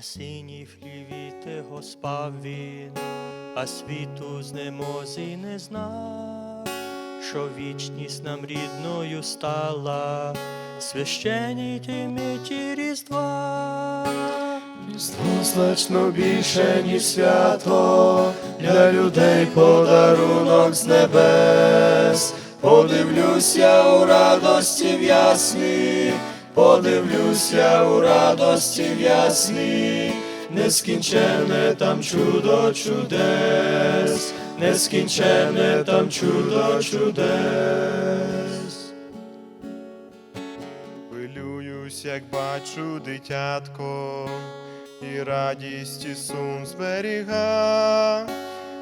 На синій хліві спав він, а світу знемозі не знав, що вічність нам рідною стала, священній тій миті Різдва. Різдво значно більше, ніж свято, для людей подарунок з небес. Подивлюся у радості в ясні, подивлюся у радості в ясні, нескінченне там чудо чудес, нескінченне там чудо чудес. Хвилююсь, як бачу дитятко, і радість і сум зберіга,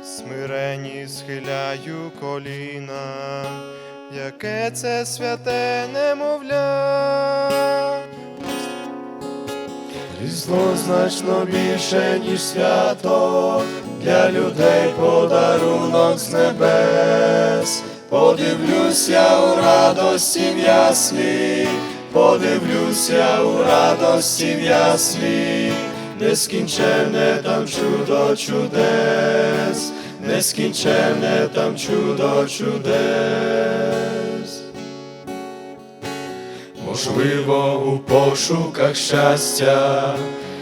смирені схиляю коліна, яке це святе немовля. Різдво значно більше, ніж свято, для людей подарунок з небес. Подивлюся у радості в яслі, подивлюся у радості в яслі, нескінченне там чудо чудес, нескінченне там чудо чудес. Можливо, у пошуках щастя,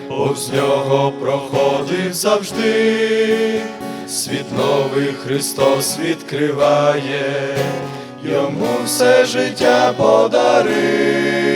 повз нього проходив завжди, світ новий Христос відкриває, йому все життя подари.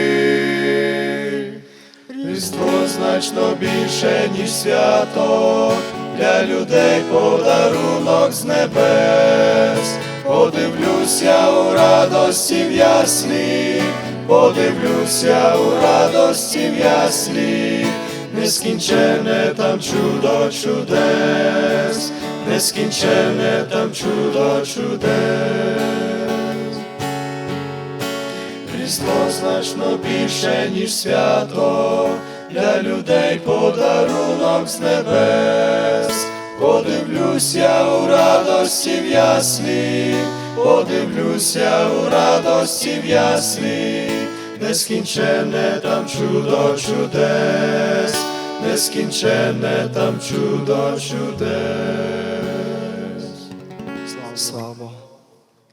Різдво значно більше, ніж свято, для людей подарунок з небес. Подивлюся у радості в ясні, подивлюся у радості в ясні, нескінченне там чудо чудес, нескінченне там чудо чудес. Різдво значно більше, ніж свято, для людей подарунок з небес небес, подивлюся у радості в ясні, подивлюся у радості в ясні, нескінчене там чудо чудес, нескінчене там чудо чудес. Слава.